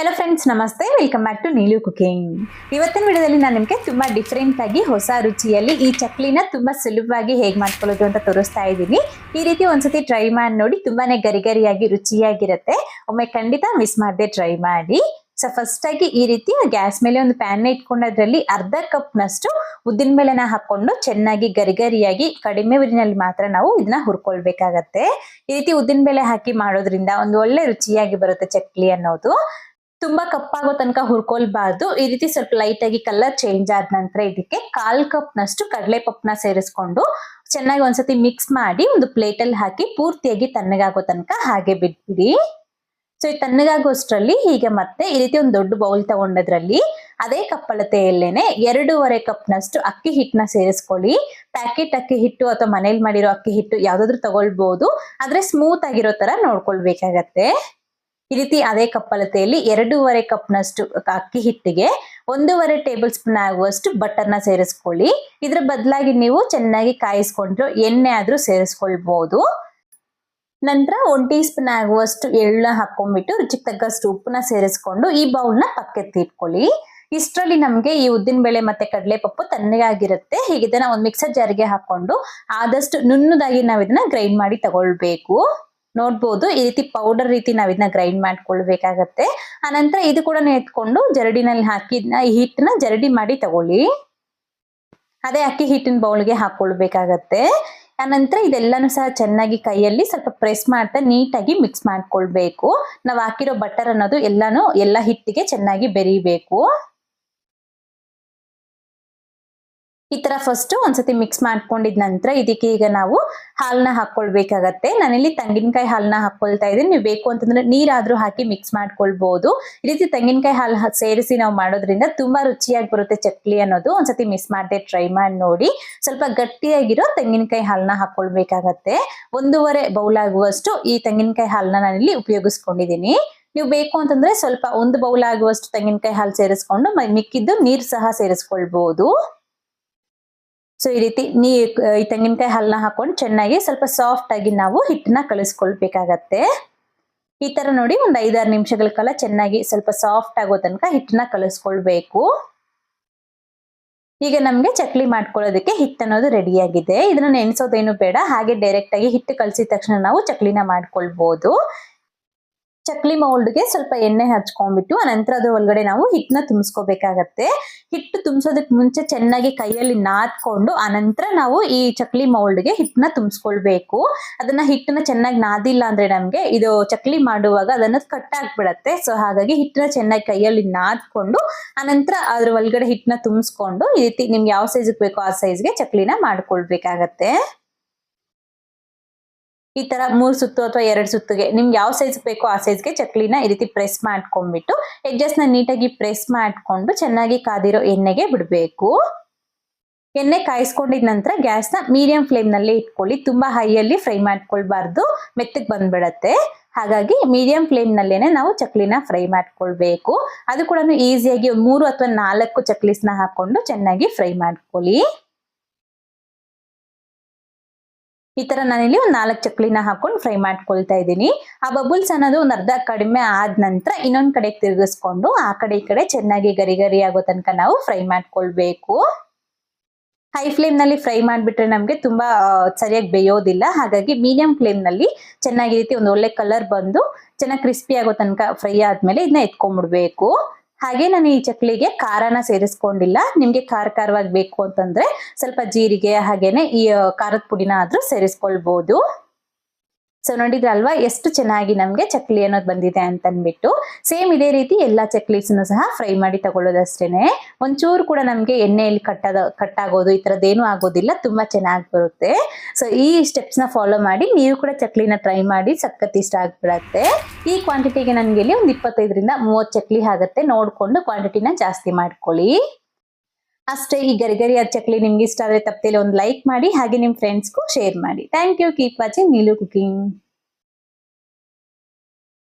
Hello friends ನಮಸ್ತೆ. Welcome back to Neelu cooking ಇವತ್ತಿನ ವಿಡಿಯೋದಲ್ಲಿ ನಾನು ನಿಮಗೆ ತುಂಬ ಡಿಫ್ರೆಂಟ್ ಆಗಿ ಹೊಸ ರುಚಿಯಲ್ಲಿ ಈ ಚಕ್ಲಿನ ತುಂಬ ಸುಲಭವಾಗಿ ಹೇಗೆ ಮಾಡ್ಕೊಳ್ಳೋದು ಅಂತ ತೋರಿಸ್ತಾ ಇದ್ದೀನಿ. ಈ ರೀತಿ ಒಂದ್ಸತಿ ಟ್ರೈ ಮಾಡಿ ನೋಡಿ, ತುಂಬಾನೇ ಗರಿಗರಿಯಾಗಿ ರುಚಿಯಾಗಿರುತ್ತೆ. ಒಮ್ಮೆ ಖಂಡಿತ ಮಿಸ್ ಮಾಡದೆ ಟ್ರೈ ಮಾಡಿ. ಸೊ ಫಸ್ಟ್ ಆಗಿ ಈ ರೀತಿ ಗ್ಯಾಸ್ ಮೇಲೆ ಒಂದು ಪ್ಯಾನ್ ಇಟ್ಕೊಂಡು ಅದರಲ್ಲಿ ಅರ್ಧ ಕಪ್ ನಷ್ಟು ಉದ್ದಿನ ಬೇಳೆನ ಹಾಕೊಂಡು ಚೆನ್ನಾಗಿ ಗರಿಗರಿಯಾಗಿ ಕಡಿಮೆ ಊರಿನಲ್ಲಿ ಮಾತ್ರ ನಾವು ಇದನ್ನ ಹುರ್ಕೊಳ್ಬೇಕಾಗತ್ತೆ. ಈ ರೀತಿ ಉದ್ದಿನ ಬೇಳೆ ಹಾಕಿ ಮಾಡೋದ್ರಿಂದ ಒಂದು ಒಳ್ಳೆ ರುಚಿಯಾಗಿ ಬರುತ್ತೆ ಚಕ್ಲಿ ಅನ್ನೋದು. ತುಂಬಾ ಕಪ್ಪಾಗೋ ತನಕ ಹುರ್ಕೊಳ್ಬಾರ್ದು. ಈ ರೀತಿ ಸ್ವಲ್ಪ ಲೈಟ್ ಆಗಿ ಕಲರ್ ಚೇಂಜ್ ಆದ ನಂತರ ಇದಕ್ಕೆ ಕಾಲ್ ಕಪ್ ನಷ್ಟು ಕಡಲೆ ಪಪ್ಪನ ಸೇರಿಸ್ಕೊಂಡು ಚೆನ್ನಾಗಿ ಒಂದ್ಸತಿ ಮಿಕ್ಸ್ ಮಾಡಿ ಒಂದು ಪ್ಲೇಟ್ ಅಲ್ಲಿ ಹಾಕಿ ಪೂರ್ತಿಯಾಗಿ ತಣ್ಣಗಾಗೋ ತನಕ ಹಾಗೆ ಬಿಟ್ಬಿಡಿ. ಸೊ ಈ ತಣ್ಣಗಾಗೋಷ್ಟರಲ್ಲಿ ಹೀಗೆ ಮತ್ತೆ ಈ ರೀತಿ ಒಂದು ದೊಡ್ಡ ಬೌಲ್ ತಗೊಂಡದ್ರಲ್ಲಿ ಅದೇ ಕಪ್ಪಳತೆಯಲ್ಲೇನೆ ಎರಡೂವರೆ ಕಪ್ನಷ್ಟು ಅಕ್ಕಿ ಹಿಟ್ಟನ್ನ ಸೇರಿಸ್ಕೊಳ್ಳಿ. ಪ್ಯಾಕೆಟ್ ಅಕ್ಕಿ ಹಿಟ್ಟು ಅಥವಾ ಮನೇಲಿ ಮಾಡಿರೋ ಅಕ್ಕಿ ಹಿಟ್ಟು ಯಾವ್ದಾದ್ರು ತಗೊಳ್ಬಹುದು ಆದ್ರೆ ಸ್ಮೂತ್ ಆಗಿರೋ ತರ ನೋಡ್ಕೊಳ್ಬೇಕಾಗತ್ತೆ. ಈ ರೀತಿ ಅದೇ ಕಪ್ಪಲತೆಯಲ್ಲಿ ಎರಡೂವರೆ ಕಪ್ನಷ್ಟು ಅಕ್ಕಿ ಹಿಟ್ಟಿಗೆ ಒಂದೂವರೆ ಟೇಬಲ್ ಸ್ಪೂನ್ ಆಗುವಷ್ಟು ಬಟರ್ನ ಸೇರಿಸ್ಕೊಳ್ಳಿ. ಇದ್ರ ಬದಲಾಗಿ ನೀವು ಚೆನ್ನಾಗಿ ಕಾಯಿಸ್ಕೊಂಡ್ರು ಎಣ್ಣೆ ಆದ್ರೂ ಸೇರಿಸ್ಕೊಳ್ಬಹುದು ನಂತರ ಒನ್ ಟೀ ಸ್ಪೂನ್ ಆಗುವಷ್ಟು ಎಳ್ಳ ಹಾಕೊಂಡ್ಬಿಟ್ಟು ರುಚಿಗೆ ತಕ್ಕಷ್ಟು ಉಪ್ಪನ್ನ ಸೇರಿಸ್ಕೊಂಡು ಈ ಬೌಲ್ನ ಪಕ್ಕಕ್ಕೆ ಇಟ್ಕೊಳ್ಳಿ. ಇಷ್ಟರಲ್ಲಿ ನಮಗೆ ಈ ಉದ್ದಿನ ಬೇಳೆ ಮತ್ತೆ ಕಡಲೆ ಪಪ್ಪು ತಣ್ಣಗಾಗಿರುತ್ತೆ ಹೀಗೆ ಒಂದು ಮಿಕ್ಸರ್ ಜಾರಿಗೆ ಹಾಕೊಂಡು ಆದಷ್ಟು ನುಣ್ಣದಾಗಿ ನಾವು ಇದನ್ನ ಗ್ರೈಂಡ್ ಮಾಡಿ ತಗೊಳ್ಬೇಕು. ನೋಡ್ಬೋದು. ಈ ರೀತಿ ಪೌಡರ್ ರೀತಿ ನಾವ್ ಇದನ್ನ ಗ್ರೈಂಡ್ ಮಾಡ್ಕೊಳ್ಬೇಕಾಗತ್ತೆ. ಆನಂತರ ಇದು ಕೂಡ ಎತ್ಕೊಂಡು ಜರಡಿನಲ್ಲಿ ಹಾಕಿ ಹಿಟ್ಟನ್ನ ಜರಡಿ ಮಾಡಿ ತಗೊಳ್ಳಿ. ಅದೇ ಅಕ್ಕಿ ಹಿಟ್ಟಿನ ಬೌಲ್ಗೆ ಹಾಕೊಳ್ಬೇಕಾಗತ್ತೆ. ಆನಂತರ ಇದೆಲ್ಲಾನು ಸಹ ಚೆನ್ನಾಗಿ ಕೈಯಲ್ಲಿ ಸ್ವಲ್ಪ ಪ್ರೆಸ್ ಮಾಡ್ತಾ ನೀಟಾಗಿ ಮಿಕ್ಸ್ ಮಾಡ್ಕೊಳ್ಬೇಕು. ನಾವು ಹಾಕಿರೋ ಬಟರ್ ಅನ್ನೋದು ಎಲ್ಲಾನು, ಎಲ್ಲ ಹಿಟ್ಟಿಗೆ ಚೆನ್ನಾಗಿ ಬೆರಿಬೇಕು. ಈ ತರ ಫಸ್ಟ್ ಒಂದ್ಸತಿ ಮಿಕ್ಸ್ ಮಾಡ್ಕೊಂಡಿದ ನಂತರ ಇದಕ್ಕೆ ಈಗ ನಾವು ಹಾಲನ್ನ ಹಾಕೊಳ್ಬೇಕಾಗತ್ತೆ ನಾನಿಲ್ಲಿ ತೆಂಗಿನಕಾಯಿ ಹಾಲನ್ನ ಹಾಕೊಳ್ತಾ ಇದ್ದೀನಿ. ನೀವು ಬೇಕು ಅಂತಂದ್ರೆ ನೀರಾದ್ರೂ ಹಾಕಿ ಮಿಕ್ಸ್ ಮಾಡ್ಕೊಳ್ಬಹುದು ಈ ರೀತಿ ತೆಂಗಿನಕಾಯಿ ಹಾಲು ಸೇರಿಸಿ ನಾವು ಮಾಡೋದ್ರಿಂದ ತುಂಬಾ ರುಚಿಯಾಗಿ ಬರುತ್ತೆ ಚಕ್ಲಿ ಅನ್ನೋದು. ಒಂದ್ಸತಿ ಮಿಸ್ ಮಾಡದೆ ಟ್ರೈ ಮಾಡಿ ನೋಡಿ. ಸ್ವಲ್ಪ ಗಟ್ಟಿಯಾಗಿರೋ ತೆಂಗಿನಕಾಯಿ ಹಾಲನ್ನ ಹಾಕೊಳ್ಬೇಕಾಗತ್ತೆ ಒಂದೂವರೆ ಬೌಲ್ ಆಗುವಷ್ಟು ಈ ತೆಂಗಿನಕಾಯಿ ಹಾಲನ್ನ ನಾನಿಲ್ಲಿ ಉಪಯೋಗಿಸ್ಕೊಂಡಿದ್ದೀನಿ ನೀವು ಬೇಕು ಅಂತಂದ್ರೆ ಸ್ವಲ್ಪ ಒಂದು ಬೌಲ್ ಆಗುವಷ್ಟು ತೆಂಗಿನಕಾಯಿ ಹಾಲು ಸೇರಿಸ್ಕೊಂಡು ಮಿಕ್ಕಿದ್ದು ನೀರು ಸಹ ಸೇರಿಸ್ಕೊಳ್ಬಹುದು ಸೊ ಈ ರೀತಿ ನೀ ಈ ತೆಂಗಿನಕಾಯಿ ಹಾಲನ್ನ ಹಾಕೊಂಡು ಚೆನ್ನಾಗಿ ಸ್ವಲ್ಪ ಸಾಫ್ಟ್ ಆಗಿ ನಾವು ಹಿಟ್ಟನ್ನ ಕಲಿಸ್ಕೊಳ್ಬೇಕಾಗತ್ತೆ. ಈ ತರ ನೋಡಿ ಒಂದು ಐದಾರು ನಿಮಿಷಗಳ ಕಾಲ ಚೆನ್ನಾಗಿ ಸ್ವಲ್ಪ ಸಾಫ್ಟ್ ಆಗೋ ತನಕ ಹಿಟ್ಟನ್ನ ಕಲಿಸ್ಕೊಳ್ಬೇಕು. ಈಗ ನಮ್ಗೆ ಚಕ್ಲಿ ಮಾಡ್ಕೊಳ್ಳೋದಕ್ಕೆ ಹಿಟ್ಟು ಅನ್ನೋದು ರೆಡಿ ಆಗಿದೆ. ಇದನ್ನ ನೆನೆಸೋದೇನು ಬೇಡ, ಹಾಗೆ ಡೈರೆಕ್ಟ್ ಆಗಿ ಹಿಟ್ಟು ಕಲಸಿದ ತಕ್ಷಣ ನಾವು ಚಕ್ಲಿನ ಮಾಡ್ಕೊಳ್ಬಹುದು ಚಕ್ಲಿ ಮೌಲ್ಡ್ಗೆ ಸ್ವಲ್ಪ ಎಣ್ಣೆ ಹಚ್ಕೊಂಡ್ಬಿಟ್ಟು ನಂತರ ಅದ್ರ ಒಳಗಡೆ ನಾವು ಹಿಟ್ಟನ್ನ ತುಂಬಿಸ್ಕೋಬೇಕಾಗತ್ತೆ. ಹಿಟ್ಟು ತುಂಬಿಸೋದಕ್ಕೆ ಮುಂಚೆ ಚೆನ್ನಾಗಿ ಕೈಯಲ್ಲಿ ನಾದ್ಕೊಂಡು ಅನಂತರ ನಾವು ಈ ಚಕ್ಲಿ ಮೌಲ್ಡ್ಗೆ ಹಿಟ್ಟನ್ನ ತುಂಬಿಸ್ಕೊಳ್ಬೇಕು. ಅದನ್ನ ಹಿಟ್ಟನ್ನ ಚೆನ್ನಾಗಿ ನಾದಿಲ್ಲ ಅಂದ್ರೆ ನಮ್ಗೆ ಇದು ಚಕ್ಲಿ ಮಾಡುವಾಗ ಅದನ್ನ ಕಟ್ ಆಗ್ಬಿಡತ್ತೆ. ಸೊ, ಹಾಗಾಗಿ ಹಿಟ್ಟನ್ನ ಚೆನ್ನಾಗಿ ಕೈಯಲ್ಲಿ ನಾದ್ಕೊಂಡು ಅನಂತರ ಅದ್ರ ಒಳಗಡೆ ಹಿಟ್ಟನ್ನ ತುಂಬಿಸ್ಕೊಂಡು, ಈ ರೀತಿ ನಿಮ್ಗೆ ಯಾವ ಸೈಜ್ಗೆ ಬೇಕೋ ಆ ಸೈಜ್ಗೆ ಚಕ್ಲಿನ ಮಾಡ್ಕೊಳ್ಬೇಕಾಗತ್ತೆ. ಈ ತರ ಮೂರ್ ಸುತ್ತು ಅಥವಾ ಎರಡ್ ಸುತ್ತಿಗೆ, ನಿಮ್ಗೆ ಯಾವ ಸೈಜ್ ಬೇಕೋ ಆ ಸೈಜ್ಗೆ ಚಕ್ಲಿನ ಈ ರೀತಿ ಪ್ರೆಸ್ ಮಾಡ್ಕೊಂಡ್ಬಿಟ್ಟು ಎಡ್ಜಸ್ ನೀಟಾಗಿ ಪ್ರೆಸ್ ಮಾಡ್ಕೊಂಡು ಚೆನ್ನಾಗಿ ಕಾದಿರೋ ಎಣ್ಣೆಗೆ ಬಿಡಬೇಕು. ಎಣ್ಣೆ ಕಾಯಿಸ್ಕೊಂಡಿದ ನಂತರ ಗ್ಯಾಸ್ನ ಮೀಡಿಯಂ ಫ್ಲೇಮ್ನಲ್ಲಿ ಇಟ್ಕೊಳ್ಳಿ, ತುಂಬಾ ಹೈಯಲ್ಲಿ ಫ್ರೈ ಮಾಡ್ಕೊಳ್ಬಾರ್ದು, ಮೆತ್ತಗೆ ಬಂದ್ಬಿಡತ್ತೆ. ಹಾಗಾಗಿ ಮೀಡಿಯಂ ಫ್ಲೇಮ್ ನಲ್ಲೇನೆ ನಾವು ಚಕ್ಲಿನ ಫ್ರೈ ಮಾಡ್ಕೊಳ್ಬೇಕು. ಅದು ಕೂಡ ಈಸಿಯಾಗಿ ಮೂರು ಅಥವಾ ನಾಲ್ಕು ಚಕ್ಲೀಸ್ನ ಹಾಕೊಂಡು ಚೆನ್ನಾಗಿ ಫ್ರೈ ಮಾಡ್ಕೊಳ್ಳಿ. ಈ ತರ ನಾನಿಲ್ಲಿ ಒಂದ್ ನಾಲ್ಕು ಚಕ್ಲಿನ ಹಾಕೊಂಡು ಫ್ರೈ ಮಾಡ್ಕೊಳ್ತಾ ಇದ್ದೀನಿ. ಆ ಬಬುಲ್ಸ್ ಅನ್ನೋದು ಒಂದು ಅರ್ಧ ಕಡಿಮೆ ಆದ ನಂತರ ಇನ್ನೊಂದ್ ಕಡೆ ತಿರುಗಿಸ್ಕೊಂಡು ಆ ಕಡೆ ಈ ಕಡೆ ಚೆನ್ನಾಗಿ ಗರಿ ಗರಿ ಆಗೋ ತನಕ ನಾವು ಫ್ರೈ ಮಾಡ್ಕೊಳ್ಬೇಕು. ಹೈ ಫ್ಲೇಮ್ನಲ್ಲಿ ಫ್ರೈ ಮಾಡ್ಬಿಟ್ರೆ ನಮ್ಗೆ ತುಂಬಾ ಸರಿಯಾಗಿ ಬೇಯೋದಿಲ್ಲ. ಹಾಗಾಗಿ ಮೀಡಿಯಂ ಫ್ಲೇಮ್ನಲ್ಲಿ ಚೆನ್ನಾಗಿ ರೀತಿ ಒಂದು ಒಳ್ಳೆ ಕಲರ್ ಬಂದು ಚೆನ್ನಾಗಿ ಕ್ರಿಸ್ಪಿ ಆಗೋ ತನಕ ಫ್ರೈ ಆದ್ಮೇಲೆ ಇದನ್ನ ಎತ್ಕೊಂಡ್ಬಿಡ್ಬೇಕು. ಹಾಗೆ ನಾನು ಈ ಚಕ್ಲಿಗೆ ಖಾರನ ಸೇರಿಸ್ಕೊಂಡಿಲ್ಲ. ನಿಮ್ಗೆ ಖಾರ ಖಾರವಾಗಿ ಬೇಕು ಅಂತಂದ್ರೆ ಸ್ವಲ್ಪ ಜೀರಿಗೆ ಹಾಗೇನೆ ಈ ಖಾರದ ಪುಡಿನ ಆದ್ರೂ ಸೇರಿಸ್ಕೊಳ್ಬಹುದು ಸೊ ನೋಡಿದ್ರಲ್ವಾ ಎಷ್ಟು ಚೆನ್ನಾಗಿ ನಮಗೆ ಚಕ್ಲಿ ಅನ್ನೋದು ಬಂದಿದೆ ಅಂತ ಅಂದ್ಬಿಟ್ಟು ಸೇಮ್ ಇದೇ ರೀತಿ ಎಲ್ಲಾ ಚಕ್ಲೀಸ್ನು ಸಹ ಫ್ರೈ ಮಾಡಿ ತಗೊಳ್ಳೋದಷ್ಟೇನೆ. ಒಂಚೂರು ಕೂಡ ನಮಗೆ ಎಣ್ಣೆಯಲ್ಲಿ ಕಟ್ಟದ, ಕಟ್ಟಾಗೋದು ಈ ಥರದ್ದೇನೂ ಆಗೋದಿಲ್ಲ, ತುಂಬಾ ಚೆನ್ನಾಗಿ ಬರುತ್ತೆ. ಸೊ ಈ ಸ್ಟೆಪ್ಸ್ನ ಫಾಲೋ ಮಾಡಿ ನೀವು ಕೂಡ ಚಕ್ಲಿನ ಟ್ರೈ ಮಾಡಿ ಸಖತ್ ಇಷ್ಟ ಆಗ್ಬಿಡತ್ತೆ. ಈ ಕ್ವಾಂಟಿಟಿಗೆ ನನಗೆ ಇಲ್ಲಿ ಒಂದು ಇಪ್ಪತ್ತೈದರಿಂದ ಮೂವತ್ತು ಚಕ್ಲಿ ಆಗುತ್ತೆ. ನೋಡ್ಕೊಂಡು ಕ್ವಾಂಟಿಟಿನ ಜಾಸ್ತಿ ಮಾಡ್ಕೊಳ್ಳಿ. ಅಷ್ಟೇ ಈ ಗರಿ ಗರಿಯಾದ ಚಕ್ಲಿ ನಿಮ್ಗೆ ಇಷ್ಟ ಆದ್ರೆ ತಪ್ಪದಲ್ಲಿ ಒಂದು ಲೈಕ್ ಮಾಡಿ, ಹಾಗೆ ನಿಮ್ಮ ಫ್ರೆಂಡ್ಸ್ಗೂ ಶೇರ್ ಮಾಡಿ. Thank you keep watching Neelu cooking